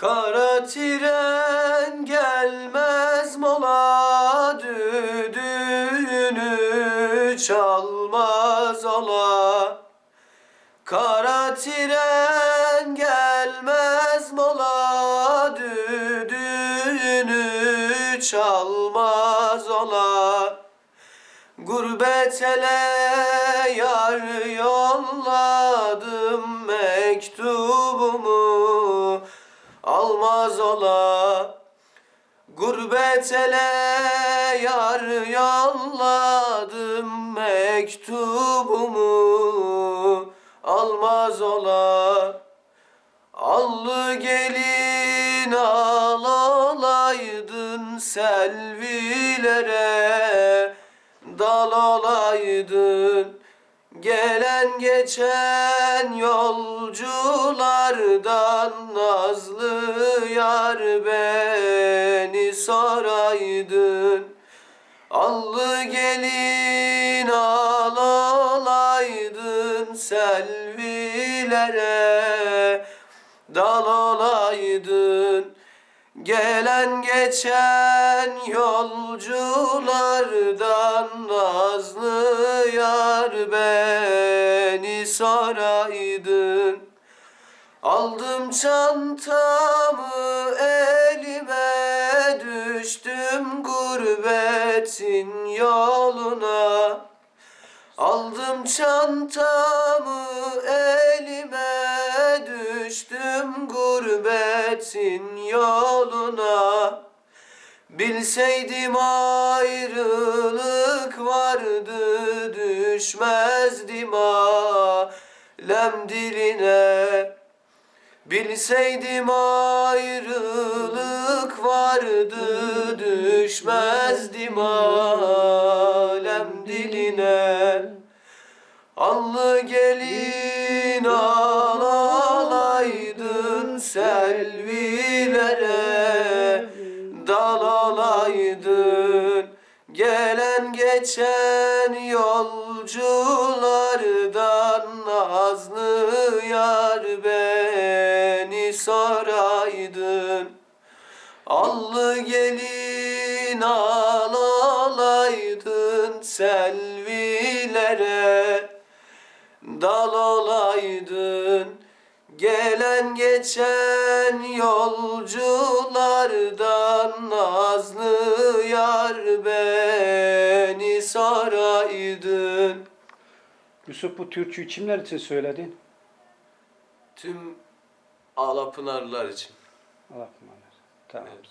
Kara tren gelmez mola düdüğünü çalmaz ola. Kara tren gelmez mola düdüğünü çalmaz ola. Gurbet ele yar yolladım mektubumu almaz ola. Gurbet ele yar yolladım mektubumu. Almaz ola. Allı gelin al olaydın selvilere. Dal olaydın Gelen geçen yolculardan nazlı yar beni soraydın. Allı gelin al olaydın selvilere dal olaydın Gelen geçen yolculardan nazlı yar beni soraydın. Aldım çantamı elime düştüm gurbetin yoluna. Aldım çantamı elime düştüm gurbetin yoluna. Bilseydim ayrılık vardı düşmezdim alem diline. Bilseydim ayrılık vardı düşmezdim alem selvilere dal alaydın Gelen geçen yolculardan nazlı yar beni soraydın. Allı gelin al alaydın selvilere dal olaydın Gelen geçen yolculardan nazlı yar beni soraydın Yusuf bu türküyü kimler için söyledin? Tüm Alapınarlar için. Allah kumandır. Tamam. Evet.